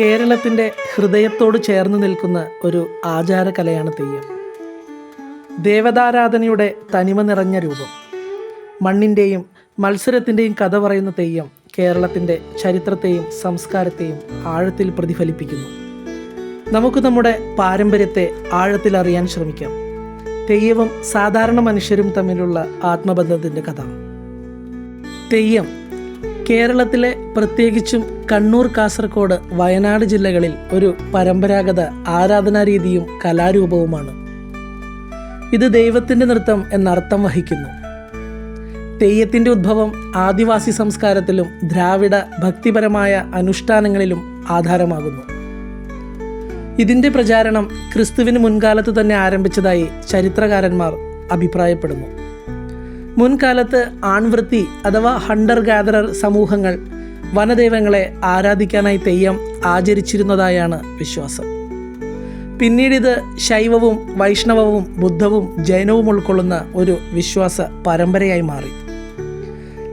കേരളത്തിന്റെ ഹൃദയത്തോട് ചേർന്ന് നിൽക്കുന്ന ഒരു ആചാരകലയാണ് തെയ്യം. ദേവതാരാധനയുടെ തനിമ നിറഞ്ഞ രൂപം. മണ്ണിന്റെയും മത്സരത്തിന്റെയും കഥ പറയുന്ന തെയ്യം കേരളത്തിന്റെ ചരിത്രത്തെയും സംസ്കാരത്തെയും ആഴത്തിൽ പ്രതിഫലിപ്പിക്കുന്നു. നമുക്ക് നമ്മുടെ പാരമ്പര്യത്തെ ആഴത്തിൽ അറിയാൻ ശ്രമിക്കാം. തെയ്യവും സാധാരണ മനുഷ്യരും തമ്മിലുള്ള ആത്മബന്ധത്തിന്റെ കഥ. തെയ്യം കേരളത്തിലെ പ്രത്യേകിച്ചും കണ്ണൂർ കാസർഗോഡ് വയനാട് ജില്ലകളിൽ ഒരു പരമ്പരാഗത ആരാധനാരീതിയും കലാരൂപവുമാണ്. ഇത് ദൈവത്തിന്റെ നൃത്തം എന്നർത്ഥം വഹിക്കുന്നു. തെയ്യത്തിന്റെ ഉദ്ഭവം ആദിവാസി സംസ്കാരത്തിലും ദ്രാവിഡ ഭക്തിപരമായ അനുഷ്ഠാനങ്ങളിലും ആധാരമാകുന്നു. ഇതിന്റെ പ്രചാരണം ക്രിസ്തുവിന് മുൻകാലത്ത് തന്നെ ആരംഭിച്ചതായി ചരിത്രകാരന്മാർ അഭിപ്രായപ്പെടുന്നു. മുൻകാലത്ത് ആൺവൃത്തി അഥവാ ഹണ്ടർ ഗാദറർ സമൂഹങ്ങൾ വനദൈവങ്ങളെ ആരാധിക്കാനായി തെയ്യം ആചരിച്ചിരുന്നതായാണ് വിശ്വാസം. പിന്നീടിത് ശൈവവും വൈഷ്ണവവും ബുദ്ധവും ജൈനവും ഉൾക്കൊള്ളുന്ന ഒരു വിശ്വാസ പരമ്പരയായി മാറി.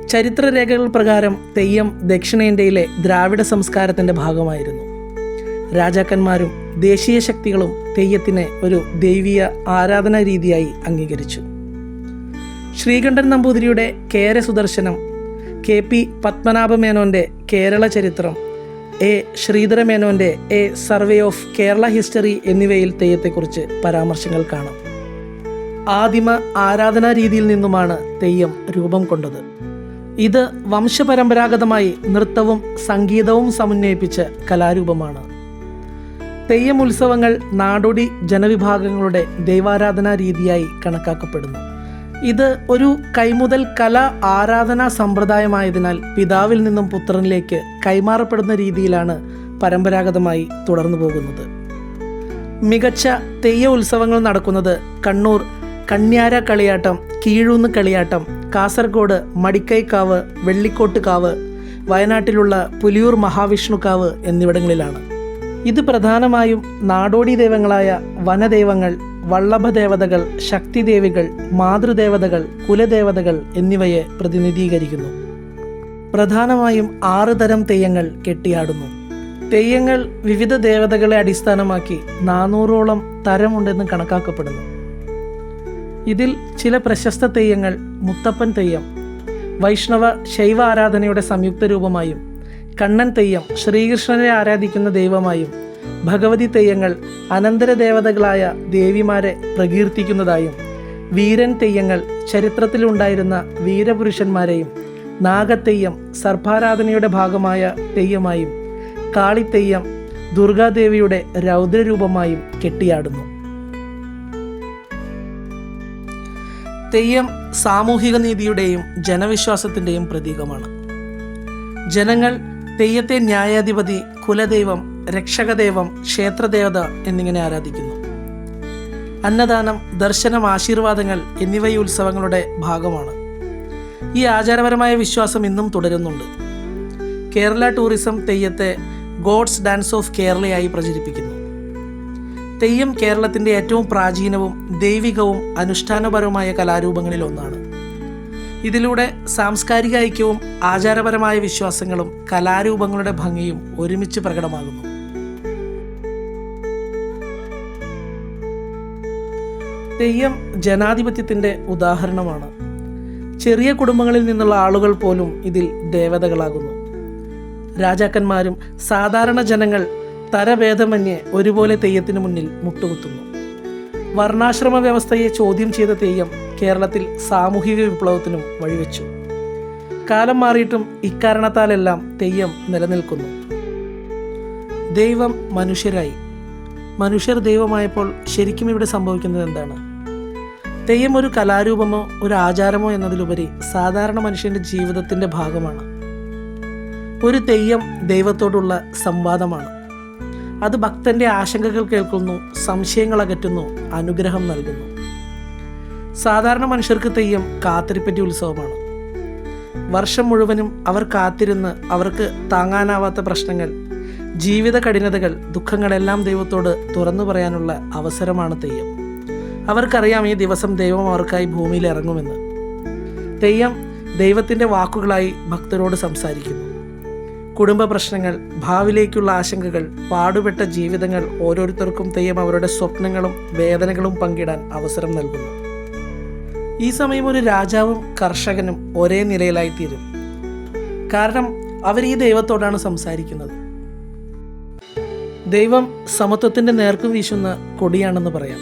ചരിത്രരേഖകൾ പ്രകാരം തെയ്യം ദക്ഷിണേന്ത്യയിലെ ദ്രാവിഡ സംസ്കാരത്തിന്റെ ഭാഗമായിരുന്നു. രാജാക്കന്മാരും ദേശീയ ശക്തികളും തെയ്യത്തിനെ ഒരു ദൈവീയ ആരാധനാ രീതിയായി അംഗീകരിച്ചു. ശ്രീകണ്ഠൻ നമ്പൂതിരിയുടെ കേര സുദർശനം കെ പി പത്മനാഭമേനോന്റെ കേരള ചരിത്രം A ശ്രീധരമേനോന്റെ a survey of Kerala history എന്നിവയിൽ തെയ്യത്തെക്കുറിച്ച് പരാമർശങ്ങൾ കാണാം. ആദിമ ആരാധനാ രീതിയിൽ നിന്നുമാണ് തെയ്യം രൂപം കൊണ്ടത്. ഇത് വംശപരമ്പരാഗതമായി നൃത്തവും സംഗീതവും സമന്വയിപ്പിച്ച കലാരൂപമാണ്. തെയ്യം ഉത്സവങ്ങൾ നാടോടി ജനവിഭാഗങ്ങളുടെ ദൈവാരാധനാ രീതിയായി കണക്കാക്കപ്പെടുന്നു. ഇത് ഒരു കൈമുതൽ കല ആരാധനാ സമ്പ്രദായമായതിനാൽ പിതാവിൽ നിന്നും പുത്രനിലേക്ക് കൈമാറപ്പെടുന്ന രീതിയിലാണ് പരമ്പരാഗതമായി തുടർന്നു പോകുന്നത്. മികച്ച തെയ്യ ഉത്സവങ്ങൾ നടക്കുന്നത് കണ്ണൂർ കണ്യാര കളിയാട്ടം കീഴൂന്ന് കളിയാട്ടം കാസർഗോഡ് മടിക്കൈക്കാവ് വെള്ളിക്കോട്ടുകാവ് വയനാട്ടിലുള്ള പുലിയൂർ മഹാവിഷ്ണു കാവ് എന്നിവിടങ്ങളിലാണ്. ഇത് പ്രധാനമായും നാടോടി ദൈവങ്ങളായ വനദൈവങ്ങൾ വള്ളഭദേവതകൾ ശക്തിദേവികൾ മാതൃദേവതകൾ കുലദേവതകൾ എന്നിവയെ പ്രതിനിധീകരിക്കുന്നു. പ്രധാനമായും ആറ് തരം തെയ്യങ്ങൾ കെട്ടിയാടുന്നു. തെയ്യങ്ങൾ വിവിധ ദേവതകളെ അടിസ്ഥാനമാക്കി നാനൂറോളം തരമുണ്ടെന്ന് കണക്കാക്കപ്പെടുന്നു. ഇതിൽ ചില പ്രശസ്ത തെയ്യങ്ങൾ മുത്തപ്പൻ തെയ്യം വൈഷ്ണവ ശൈവ ആരാധനയുടെ സംയുക്ത രൂപമായും കണ്ണൻ തെയ്യം ശ്രീകൃഷ്ണനെ ആരാധിക്കുന്ന ദൈവമായും ഭഗവതി തെയ്യങ്ങൾ അനന്തര ദേവതകളായ ദേവിമാരെ പ്രകീർത്തിക്കുന്നതായും വീരൻ തെയ്യങ്ങൾ ചരിത്രത്തിലുണ്ടായിരുന്ന വീരപുരുഷന്മാരെയും നാഗത്തെയ്യം സർപ്പാരാധനയുടെ ഭാഗമായ തെയ്യമായും കാളിത്തെയ്യം ദുർഗാദേവിയുടെ രൗദ്രരൂപമായും കെട്ടിയാടുന്നു. തെയ്യം സാമൂഹിക നീതിയുടെയും ജനവിശ്വാസത്തിന്റെയും പ്രതീകമാണ്. ജനങ്ങൾ തെയ്യത്തെ ന്യായാധിപതി കുലദൈവം രക്ഷകദൈവം ക്ഷേത്രദേവത എന്നിങ്ങനെ ആരാധിക്കുന്നു. അന്നദാനം ദർശനം ആശീർവാദങ്ങൾ എന്നിവ ഈ ഉത്സവങ്ങളുടെ ഭാഗമാണ്. ഈ ആചാരപരമായ വിശ്വാസം ഇന്നും തുടരുന്നുണ്ട്. കേരള ടൂറിസം തെയ്യത്തെ ഗോഡ്സ് ഡാൻസ് ഓഫ് കേരളയായി പ്രചരിപ്പിക്കുന്നു. തെയ്യം കേരളത്തിന്റെ ഏറ്റവും പ്രാചീനവും ദൈവികവും അനുഷ്ഠാനപരവുമായ കലാരൂപങ്ങളിൽ ഒന്നാണ്. ഇതിലൂടെ സാംസ്കാരിക ഐക്യവും ആചാരപരമായ വിശ്വാസങ്ങളും കലാരൂപങ്ങളുടെ ഭംഗിയും ഒരുമിച്ച് പ്രകടമാകുന്നു. തെയ്യം ജനാധിപത്യത്തിന്റെ ഉദാഹരണമാണ്. ചെറിയ കുടുംബങ്ങളിൽ നിന്നുള്ള ആളുകൾ പോലും ഇതിൽ ദേവതകളാകുന്നു. രാജാക്കന്മാരും സാധാരണ ജനങ്ങൾ തരഭേദമന്യേ ഒരുപോലെ തെയ്യത്തിന് മുന്നിൽ മുട്ടുകുത്തുന്നു. വർണാശ്രമ വ്യവസ്ഥയെ ചോദ്യം ചെയ്ത തെയ്യം കേരളത്തിൽ സാമൂഹിക വിപ്ലവത്തിനും വഴിവെച്ചു. കാലം മാറിയിട്ടും ഇക്കാരണത്താലെല്ലാം തെയ്യം നിലനിൽക്കുന്നു. ദൈവം മനുഷ്യരായി. മനുഷ്യർ ദൈവമായപ്പോൾ ശരിക്കും ഇവിടെ സംഭവിക്കുന്നത് എന്താണ്? തെയ്യം ഒരു കലാരൂപമോ ഒരു ആചാരമോ എന്നതിലുപരി സാധാരണ മനുഷ്യന്റെ ജീവിതത്തിന്റെ ഭാഗമാണ്. ഒരു തെയ്യം ദൈവത്തോടുള്ള സംവാദമാണ്. അത് ഭക്തന്റെ ആശങ്കകൾ കേൾക്കുന്നു സംശയങ്ങൾ അകറ്റുന്നു അനുഗ്രഹം നൽകുന്നു. സാധാരണ മനുഷ്യർക്ക് തെയ്യം കാത്തിരിപ്പറ്റി ഉത്സവമാണ്. വർഷം മുഴുവനും അവർ കാത്തിരുന്ന് അവർക്ക് താങ്ങാനാവാത്ത പ്രശ്നങ്ങൾ ജീവിത കഠിനതകൾ ദുഃഖങ്ങളെല്ലാം ദൈവത്തോട് തുറന്നു പറയാനുള്ള അവസരമാണ് തെയ്യം. അവർക്കറിയാം ഈ ദിവസം ദൈവം അവർക്കായി ഭൂമിയിൽ ഇറങ്ങുമെന്ന്. തെയ്യം ദൈവത്തിന്റെ വാക്കുകളായി ഭക്തരോട് സംസാരിക്കുന്നു. കുടുംബ പ്രശ്നങ്ങൾ ഭാവിയിലേക്കുള്ള ആശങ്കകൾ പാടുപെട്ട ജീവിതങ്ങൾ ഓരോരുത്തർക്കും തെയ്യം അവരുടെ സ്വപ്നങ്ങളും വേദനകളും പങ്കിടാൻ അവസരം നൽകുന്നു. ഈ സമയം ഒരു രാജാവും കർഷകനും ഒരേ നിലയിലായിത്തീരും. കാരണം അവർ ഈ ദൈവത്തോടാണ് സംസാരിക്കുന്നത്. ദൈവം സമത്വത്തിന്റെ നേർക്കും വീശുന്ന കൊടിയാണെന്ന് പറയാം.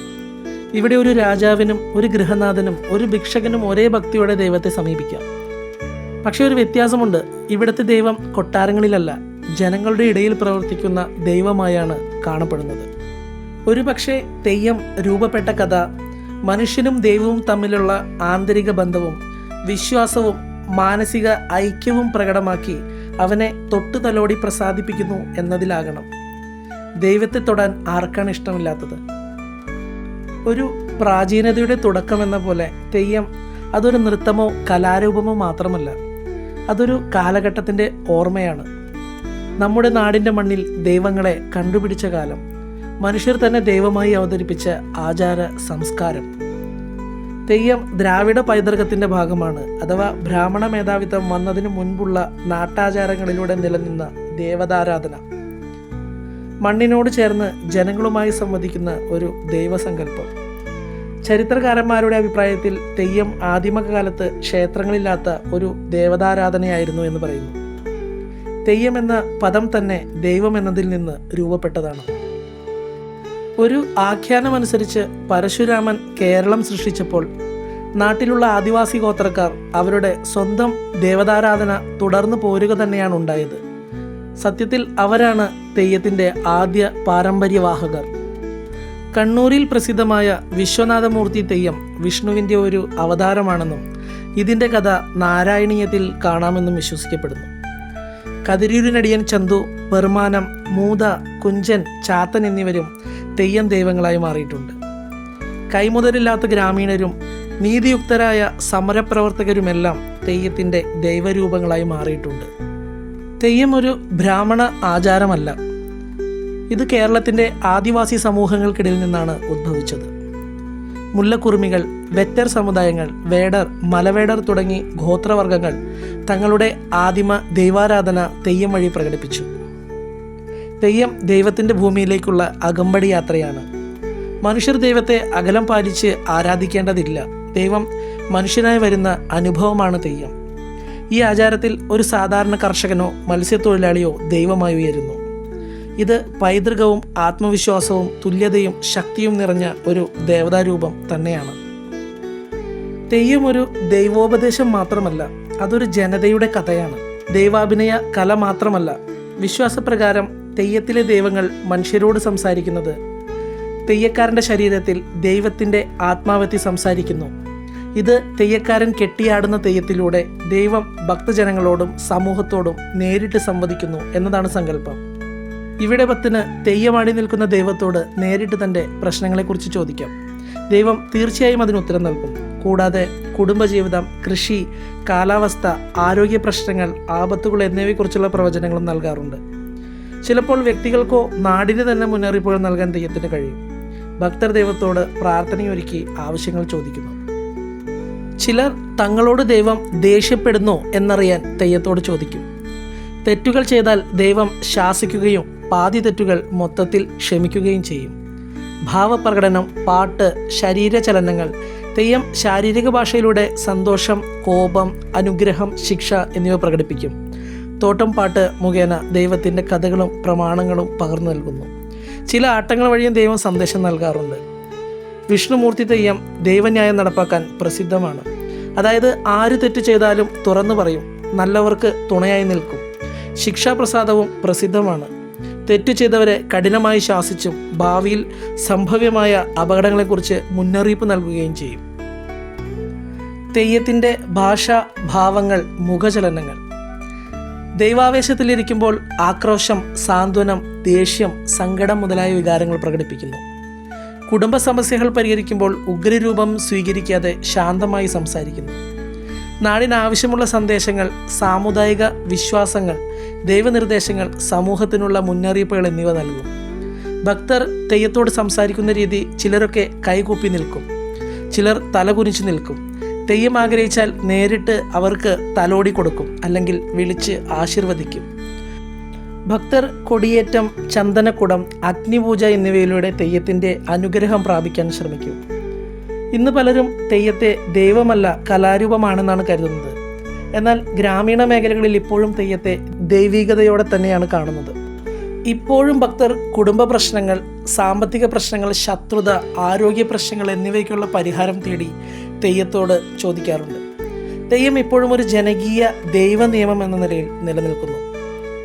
ഇവിടെ ഒരു രാജാവിനും ഒരു ഗൃഹനാഥനും ഒരു ഭിക്ഷകനും ഒരേ ഭക്തിയോടെ ദൈവത്തെ സമീപിക്കാം. പക്ഷേ ഒരു വ്യത്യാസമുണ്ട്. ഇവിടുത്തെ ദൈവം കൊട്ടാരങ്ങളിലല്ല ജനങ്ങളുടെ ഇടയിൽ പ്രവർത്തിക്കുന്ന ദൈവമായാണ് കാണപ്പെടുന്നത്. ഒരു പക്ഷേ തെയ്യം രൂപപ്പെട്ട കഥ മനുഷ്യനും ദൈവവും തമ്മിലുള്ള ആന്തരിക ബന്ധവും വിശ്വാസവും മാനസിക ഐക്യവും പ്രകടമാക്കി അവനെ തൊട്ടുതലോടി പ്രസാദിപ്പിക്കുന്നു എന്നതിലാകണം. ദൈവത്തെ തൊടാൻ ആർക്കാണ് ഇഷ്ടമില്ലാത്തത്? ഒരു പ്രാചീനതയുടെ തുടക്കമെന്ന പോലെ തെയ്യം അതൊരു നൃത്തമോ കലാരൂപമോ മാത്രമല്ല അതൊരു കാലഘട്ടത്തിന്റെ ഓർമ്മയാണ്. നമ്മുടെ നാടിന്റെ മണ്ണിൽ ദൈവങ്ങളെ കണ്ടുപിടിച്ച കാലം മനുഷ്യർ തന്നെ ദൈവമായി അവതരിപ്പിച്ച ആചാര സംസ്കാരം. തെയ്യം ദ്രാവിഡ പൈതൃകത്തിന്റെ ഭാഗമാണ് അഥവാ ബ്രാഹ്മണ മേധാവിത്വം വന്നതിന് മുൻപുള്ള നാട്ടാചാരങ്ങളിലൂടെ നിലനിന്ന ദേവതാരാധന. മണ്ണിനോട് ചേർന്ന് ജനങ്ങളുമായി സംവദിക്കുന്ന ഒരു ദൈവസങ്കല്പം. ചരിത്രകാരന്മാരുടെ അഭിപ്രായത്തിൽ തെയ്യം ആദിമകാലത്ത് ക്ഷേത്രങ്ങളില്ലാത്ത ഒരു ദേവതാരാധനയായിരുന്നു എന്ന് പറയുന്നു. തെയ്യം എന്ന പദം തന്നെ ദൈവം എന്നതിൽ നിന്ന് രൂപപ്പെട്ടതാണ്. ഒരു ആഖ്യാനമനുസരിച്ച് പരശുരാമൻ കേരളം സൃഷ്ടിച്ചപ്പോൾ നാട്ടിലുള്ള ആദിവാസി ഗോത്രക്കാർ അവരുടെ സ്വന്തം ദേവതാരാധന തുടർന്നു പോരുക തന്നെയാണ് ഉണ്ടായത്. സത്യത്തിൽ അവരാണ് തെയ്യത്തിന്റെ ആദ്യ പാരമ്പര്യവാഹകർ. കണ്ണൂരിൽ പ്രസിദ്ധമായ വിശ്വനാഥമൂർത്തി തെയ്യം വിഷ്ണുവിന്റെ ഒരു അവതാരമാണെന്നും ഇതിന്റെ കഥ നാരായണീയത്തിൽ കാണാമെന്നും വിശ്വസിക്കപ്പെടുന്നു. കതിരൂരിനടിയൻ ചന്തു പെർമാനം മൂത കുഞ്ചൻ ചാത്തൻ എന്നിവരും തെയ്യം ദൈവങ്ങളായി മാറിയിട്ടുണ്ട്. കൈമുതലില്ലാത്ത ഗ്രാമീണരും നീതിയുക്തരായ സമരപ്രവർത്തകരുമെല്ലാം തെയ്യത്തിന്റെ ദൈവരൂപങ്ങളായി മാറിയിട്ടുണ്ട്. തെയ്യം ഒരു ബ്രാഹ്മണ ആചാരമല്ല. ഇത് കേരളത്തിന്റെ ആദിവാസി സമൂഹങ്ങൾക്കിടയിൽ നിന്നാണ് ഉദ്ഭവിച്ചത് മുല്ലക്കുറുമികൾ വെറ്റർ സമുദായങ്ങൾ വേടർ മലവേടർ തുടങ്ങി ഗോത്രവർഗങ്ങൾ തങ്ങളുടെ ആദിമ ദൈവാരാധന തെയ്യം വഴി പ്രകടിപ്പിച്ചു. തെയ്യം ദൈവത്തിന്റെ ഭൂമിയിലേക്കുള്ള അകമ്പടി യാത്രയാണ്. മനുഷ്യർ ദൈവത്തെ അകലം പാലിച്ച് ആരാധിക്കേണ്ടതില്ല. ദൈവം മനുഷ്യനായി വരുന്ന അനുഭവമാണ് തെയ്യം. ഈ ആചാരത്തിൽ ഒരു സാധാരണ കർഷകനോ മത്സ്യത്തൊഴിലാളിയോ ദൈവമായി ഉയരുന്നു. ഇത് പൈതൃകവും ആത്മവിശ്വാസവും തുല്യതയും ശക്തിയും നിറഞ്ഞ ഒരു ദേവതാരൂപം തന്നെയാണ്. തെയ്യം ഒരു ദൈവോപദേശം മാത്രമല്ല അതൊരു ജനതയുടെ കഥയാണ്. ദൈവാഭിനയ കല മാത്രമല്ല വിശ്വാസപ്രകാരം തെയ്യത്തിലെ ദൈവങ്ങൾ മനുഷ്യരോട് സംസാരിക്കുന്നത്. തെയ്യക്കാരന്റെ ശരീരത്തിൽ ദൈവത്തിന്റെ ആത്മാവെത്തി സംസാരിക്കുന്നു. ഇത് തെയ്യക്കാരൻ കെട്ടിയാടുന്ന തെയ്യത്തിലൂടെ ദൈവം ഭക്തജനങ്ങളോടും സമൂഹത്തോടും നേരിട്ട് സംവദിക്കുന്നു എന്നതാണ് സങ്കല്പം. ഇവിടെ പത്തിന് തെയ്യമാടി നിൽക്കുന്ന ദൈവത്തോട് നേരിട്ട് തന്റെ പ്രശ്നങ്ങളെക്കുറിച്ച് ചോദിക്കാം. ദൈവം തീർച്ചയായും അതിന് ഉത്തരം നൽകും. കൂടാതെ കുടുംബജീവിതം കൃഷി കാലാവസ്ഥ ആരോഗ്യ പ്രശ്നങ്ങൾ ആപത്തുകൾ എന്നിവയെക്കുറിച്ചുള്ള പ്രവചനങ്ങളും നൽകാറുണ്ട്. ചിലപ്പോൾ വ്യക്തികൾക്കോ നാടിന് തന്നെ മുന്നറിയിപ്പുകൾ നൽകാൻ തെയ്യത്തിന് കഴിയും. ഭക്തർ ദൈവത്തോട് പ്രാർത്ഥനയൊരുക്കി ആവശ്യങ്ങൾ ചോദിക്കുന്നു. ചിലർ തങ്ങളോട് ദൈവം ദേഷ്യപ്പെടുന്നു എന്നറിയാൻ തെയ്യത്തോട് ചോദിക്കും. തെറ്റുകൾ ചെയ്താൽ ദൈവം ശാസിക്കുകയും പാതി തെറ്റുകൾ മൊത്തത്തിൽ ക്ഷമിക്കുകയും ചെയ്യും. ഭാവപ്രകടനം പാട്ട് ശരീരചലനങ്ങൾ തെയ്യം ശാരീരിക ഭാഷയിലൂടെ സന്തോഷം കോപം അനുഗ്രഹം ശിക്ഷ എന്നിവ പ്രകടിപ്പിക്കും. തോട്ടം പാട്ട് മുഖേന ദൈവത്തിന്റെ കഥകളും പ്രമാണങ്ങളും പകർന്നു നൽകുന്നു. ചില ആട്ടങ്ങൾ വഴിയും ദൈവം സന്ദേശം നൽകാറുണ്ട്. വിഷ്ണുമൂർത്തി തെയ്യം ദൈവന്യായം നടപ്പാക്കാൻ പ്രസിദ്ധമാണ്. അതായത് ആര് തെറ്റ് ചെയ്താലും തുറന്നു പറയും. നല്ലവർക്ക് തുണയായി നിൽക്കും. ശിക്ഷാപ്രസാദവും പ്രസിദ്ധമാണ്. തെറ്റ് ചെയ്തവരെ കഠിനമായി ശാസിച്ചും ഭാവിയിൽ സംഭവ്യമായ അപകടങ്ങളെക്കുറിച്ച് മുന്നറിയിപ്പ് നൽകുകയും ചെയ്യും. തെയ്യത്തിന്റെ ഭാഷ ഭാവങ്ങൾ മുഖചലനങ്ങൾ. ദൈവാവേശത്തിലിരിക്കുമ്പോൾ ആക്രോശം സാന്ത്വനം ദേഷ്യം സങ്കടം മുതലായ വികാരങ്ങൾ പ്രകടിപ്പിക്കുന്നു. കുടുംബ സമസ്യകൾ പരിഹരിക്കുമ്പോൾ ഉഗ്രരൂപം സ്വീകരിക്കാതെ ശാന്തമായി സംസാരിക്കുന്നു. നാടിനാവശ്യമുള്ള സന്ദേശങ്ങൾ സാമുദായിക വിശ്വാസങ്ങൾ ദൈവനിർദ്ദേശങ്ങൾ സമൂഹത്തിനുള്ള മുന്നറിയിപ്പുകൾ എന്നിവ നൽകും. ഭക്തർ തെയ്യത്തോട് സംസാരിക്കുന്ന രീതി ചിലരൊക്കെ കൈകൂപ്പി നിൽക്കും. ചിലർ തലകുനിച്ചു നിൽക്കും. തെയ്യം ആഗ്രഹിച്ചാൽ നേരിട്ട് അവർക്ക് തലോടി കൊടുക്കും അല്ലെങ്കിൽ വിളിച്ച് ആശീർവദിക്കും. ഭക്തർ കൊടിയേറ്റം ചന്ദനക്കുടം അഗ്നിപൂജ എന്നിവയിലൂടെ തെയ്യത്തിന്റെ അനുഗ്രഹം പ്രാപിക്കാൻ ശ്രമിക്കും. ഇന്ന് പലരും തെയ്യത്തെ ദൈവമല്ല കലാരൂപമാണെന്നാണ് കരുതുന്നത്. എന്നാൽ ഗ്രാമീണ മേഖലകളിൽ ഇപ്പോഴും തെയ്യത്തെ ദൈവികതയോടെ തന്നെയാണ് കാണുന്നത്. ഇപ്പോഴും ഭക്തർ കുടുംബ പ്രശ്നങ്ങൾ സാമ്പത്തിക പ്രശ്നങ്ങൾ ശത്രുത ആരോഗ്യ പ്രശ്നങ്ങൾ എന്നിവയ്ക്കുള്ള പരിഹാരം തേടി തെയ്യത്തോട് ചോദിക്കാറുണ്ട്. തെയ്യം ഇപ്പോഴും ഒരു ജനകീയ ദൈവ നിയമം എന്ന നിലയിൽ നിലനിൽക്കുന്നു.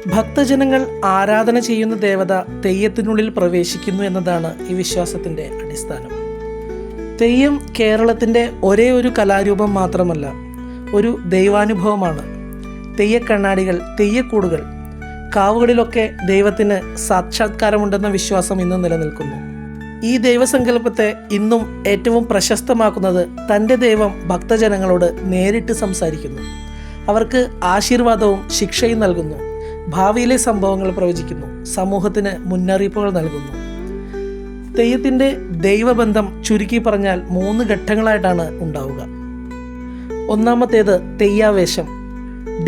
ഭക്തജനങ്ങൾ ആരാധന ചെയ്യുന്ന ദേവത തെയ്യത്തിനുള്ളിൽ പ്രവേശിക്കുന്നു എന്നതാണ് ഈ വിശ്വാസത്തിന്റെ അടിസ്ഥാനം. തെയ്യം കേരളത്തിന്റെ ഒരേ ഒരു കലാരൂപം മാത്രമല്ല ഒരു ദൈവാനുഭവമാണ്. തെയ്യക്കണ്ണാടികൾ തെയ്യക്കൂടുകൾ കാവുകളിലൊക്കെ ദൈവത്തിന് സാക്ഷാത്കാരമുണ്ടെന്ന വിശ്വാസം ഇന്നും നിലനിൽക്കുന്നു. ഈ ദൈവസങ്കല്പത്തെ ഇന്നും ഏറ്റവും പ്രശസ്തമാക്കുന്നത് തന്റെ ദൈവം ഭക്തജനങ്ങളോട് നേരിട്ട് സംസാരിക്കുന്നു. അവർക്ക് ആശീർവാദവും ശിക്ഷയും നൽകുന്നു. ഭാവിയിലെ സംഭവങ്ങൾ പ്രവചിക്കുന്നു. സമൂഹത്തിന് മുന്നറിയിപ്പുകൾ നൽകുന്നു. തെയ്യത്തിന്റെ ദൈവബന്ധം ചുരുക്കി പറഞ്ഞാൽ മൂന്ന് ഘട്ടങ്ങളായിട്ടാണ് ഉണ്ടാവുക. ഒന്നാമത്തേത് തെയ്യാവേശം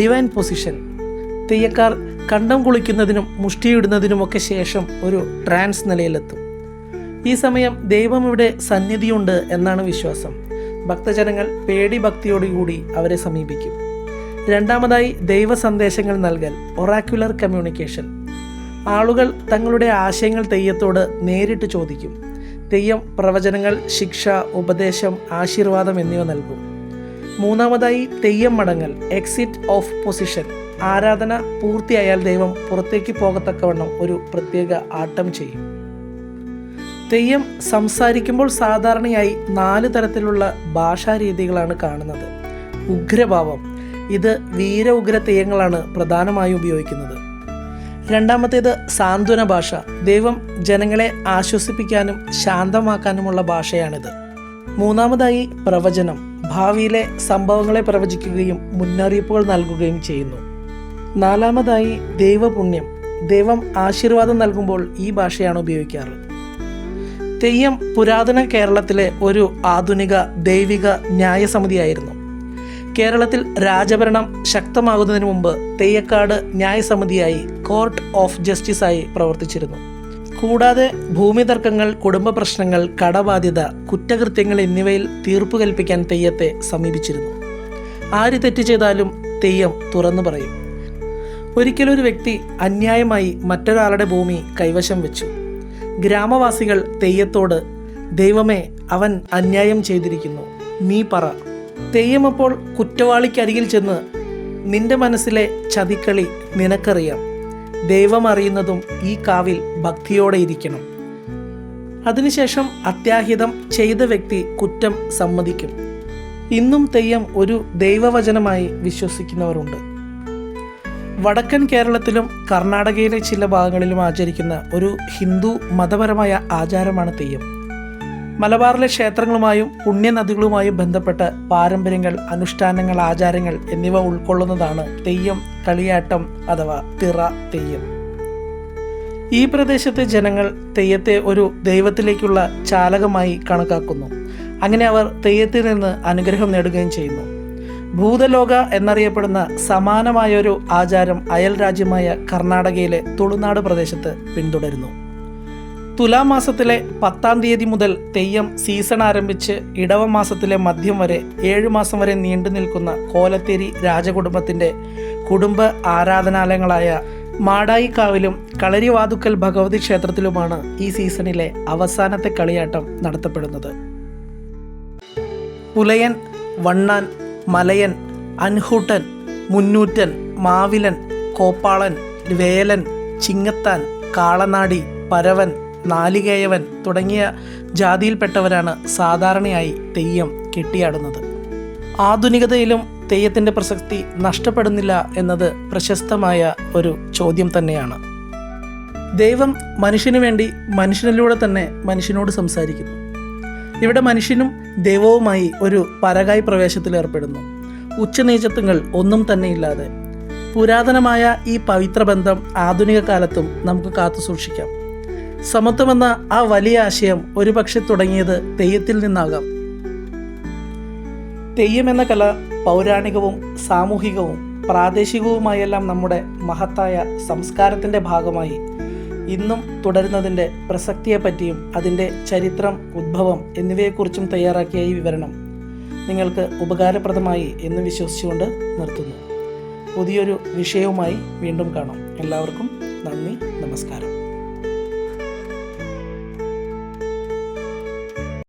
ഡിവൈൻ പൊസിഷൻ തെയ്യക്കാർ കണ്ടം കുളിക്കുന്നതിനും മുഷ്ടിയിടുന്നതിനുമൊക്കെ ശേഷം ഒരു ട്രാൻസ് നിലയിലെത്തും. ഈ സമയം ദൈവം ഇവിടെ സന്നിധിയുണ്ട് എന്നാണ് വിശ്വാസം. ഭക്തജനങ്ങൾ പേടി ഭക്തിയോടുകൂടി അവരെ സമീപിക്കും. രണ്ടാമതായി ദൈവ സന്ദേശങ്ങൾ നൽകൽ ഒറാക്യുലർ കമ്മ്യൂണിക്കേഷൻ ആളുകൾ തങ്ങളുടെ ആശയങ്ങൾ തെയ്യത്തോട് നേരിട്ട് ചോദിക്കും. തെയ്യം പ്രവചനങ്ങൾ ശിക്ഷ ഉപദേശം ആശീർവാദം എന്നിവ നൽകും. മൂന്നാമതായി തെയ്യം മടങ്ങൽ എക്സിറ്റ് ഓഫ് പൊസിഷൻ ആരാധന പൂർത്തിയായാൽ ദൈവം പുറത്തേക്ക് പോകത്തക്കവണ്ണം ഒരു പ്രത്യേക ആട്ടം ചെയ്യും. തെയ്യം സംസാരിക്കുമ്പോൾ സാധാരണയായി നാല് തരത്തിലുള്ള ഭാഷാരീതികളാണ് കാണുന്നത്. ഉഗ്രഭാവം ഇത് വീര ഉഗ്ര തെയ്യങ്ങളാണ് പ്രധാനമായും ഉപയോഗിക്കുന്നത്. രണ്ടാമത്തേത് സാന്ത്വന ഭാഷ. ദൈവം ജനങ്ങളെ ആശ്വസിപ്പിക്കാനും ശാന്തമാക്കാനുമുള്ള ഭാഷയാണിത്. മൂന്നാമതായി പ്രവചനം. ഭാവിയിലെ സംഭവങ്ങളെ പ്രവചിക്കുകയും മുന്നറിയിപ്പുകൾ നൽകുകയും ചെയ്യുന്നു. നാലാമതായി ദൈവപുണ്യം. ദൈവം ആശീർവാദം നൽകുമ്പോൾ ഈ ഭാഷയാണ് ഉപയോഗിക്കാറ്. തെയ്യം പുരാതന കേരളത്തിലെ ഒരു ആധുനിക ദൈവിക ന്യായസമിതിയായിരുന്നു. കേരളത്തിൽ രാജഭരണം ശക്തമാകുന്നതിന് മുമ്പ് തെയ്യക്കാട് ന്യായസമിതിയായി കോർട്ട് ഓഫ് ജസ്റ്റിസായി പ്രവർത്തിച്ചിരുന്നു. കൂടാതെ ഭൂമി തർക്കങ്ങൾ കുടുംബ പ്രശ്നങ്ങൾ കടബാധ്യത കുറ്റകൃത്യങ്ങൾ എന്നിവയിൽ തീർപ്പ് കൽപ്പിക്കാൻ തെയ്യത്തെ സമീപിച്ചിരുന്നു. ആര് തെറ്റ് ചെയ്താലും തെയ്യം തുറന്നു പറയും. ഒരിക്കലൊരു വ്യക്തി അന്യായമായി മറ്റൊരാളുടെ ഭൂമി കൈവശം വെച്ചു. ഗ്രാമവാസികൾ തെയ്യത്തോട് ദൈവമേ അവൻ അന്യായം ചെയ്തിരിക്കുന്നു. നീ പറ. തെയ്യം അപ്പോൾ കുറ്റവാളിക്കരികിൽ ചെന്ന് നിന്റെ മനസ്സിലെ ചതിക്കളി നിനക്കറിയാം. ദൈവം അറിയുന്നതും ഈ കാവിൽ ഭക്തിയോടെ ഇരിക്കണം. അതിനുശേഷം അത്യാഹിതം ചെയ്ത വ്യക്തി കുറ്റം സമ്മതിക്കും. ഇന്നും തെയ്യം ഒരു ദൈവവചനമായി വിശ്വസിക്കുന്നവരുണ്ട്. വടക്കൻ കേരളത്തിലും കർണാടകയിലെ ചില ഭാഗങ്ങളിലും ആചരിക്കുന്ന ഒരു ഹിന്ദു മതപരമായ ആചാരമാണ് തെയ്യം. മലബാറിലെ ക്ഷേത്രങ്ങളുമായും പുണ്യനദികളുമായും ബന്ധപ്പെട്ട് പാരമ്പര്യങ്ങൾ അനുഷ്ഠാനങ്ങൾ ആചാരങ്ങൾ എന്നിവ ഉൾക്കൊള്ളുന്നതാണ് തെയ്യം കളിയാട്ടം അഥവാ തിറ തെയ്യം. ഈ പ്രദേശത്തെ ജനങ്ങൾ തെയ്യത്തെ ഒരു ദൈവത്തിലേക്കുള്ള ചാലകമായി കണക്കാക്കുന്നു. അങ്ങനെ അവർ തെയ്യത്തിൽ നിന്ന് അനുഗ്രഹം നേടുകയും ചെയ്യുന്നു. ഭൂതലോക എന്നറിയപ്പെടുന്ന സമാനമായൊരു ആചാരം അയൽ രാജ്യമായ കർണാടകയിലെ തുളുനാട് പ്രദേശത്ത് പിന്തുടരുന്നു. തുലാമാസത്തിലെ പത്താം തീയതി മുതൽ തെയ്യം സീസൺ ആരംഭിച്ച് ഇടവ മാസത്തിലെ മധ്യം വരെ ഏഴു മാസം വരെ നീണ്ടു നിൽക്കുന്ന കോലത്തേരി രാജകുടുംബത്തിന്റെ കുടുംബ ആരാധനാലയങ്ങളായ മാടായിക്കാവിലും കളരിവാതുക്കൽ ഭഗവതി ക്ഷേത്രത്തിലുമാണ് ഈ സീസണിലെ അവസാനത്തെ കളിയാട്ടം നടത്തപ്പെടുന്നത്. പുലയൻ വണ്ണാൻ മലയൻ അൻഹൂട്ടൻ മുന്നൂറ്റൻ മാവിലൻ കോപ്പാളൻ വേലൻ ചിങ്ങത്താൻ കാളനാടി പരവൻ നാലികേയവൻ തുടങ്ങിയ ജാതിയിൽപ്പെട്ടവരാണ് സാധാരണയായി തെയ്യം കെട്ടിയാടുന്നത്. ആധുനികതയിലും തെയ്യത്തിന്റെ പ്രസക്തി നഷ്ടപ്പെടുന്നില്ല എന്നത് പ്രശസ്തമായ ഒരു ചോദ്യം തന്നെയാണ്. ദൈവം മനുഷ്യന് വേണ്ടി മനുഷ്യനിലൂടെ തന്നെ മനുഷ്യനോട് സംസാരിക്കുന്നു. ഇവിടെ മനുഷ്യനും ദൈവവുമായി ഒരു പരകായ് പ്രവേശത്തിൽ ഏർപ്പെടുന്നു. ഉച്ചനീചത്വങ്ങൾ ഒന്നും തന്നെ ഇല്ലാതെ. പുരാതനമായ ഈ പവിത്ര ബന്ധം ആധുനിക കാലത്തും നമുക്ക് കാത്തു സൂക്ഷിക്കാം. സമത്വമെന്ന ആ വലിയ ആശയം ഒരുപക്ഷെ തുടങ്ങിയത് തെയ്യത്തിൽ നിന്നാകാം. തെയ്യം എന്ന കല പൗരാണികവും സാമൂഹികവും പ്രാദേശികവുമായെല്ലാം നമ്മുടെ മഹത്തായ സംസ്കാരത്തിന്റെ ഭാഗമായി ഇന്നും തുടരുന്നതിന്റെ പ്രസക്തിയെപ്പറ്റിയും അതിന്റെ ചരിത്രം ഉദ്ഭവം എന്നിവയെക്കുറിച്ചും തയ്യാറാക്കിയ ഈ വിവരണം നിങ്ങൾക്ക് ഉപകാരപ്രദമായി എന്ന് വിശ്വസിച്ചുകൊണ്ട് നിർത്തുന്നു. പുതിയൊരു വിഷയവുമായി വീണ്ടും കാണാം. എല്ലാവർക്കും നന്ദി നമസ്കാരം.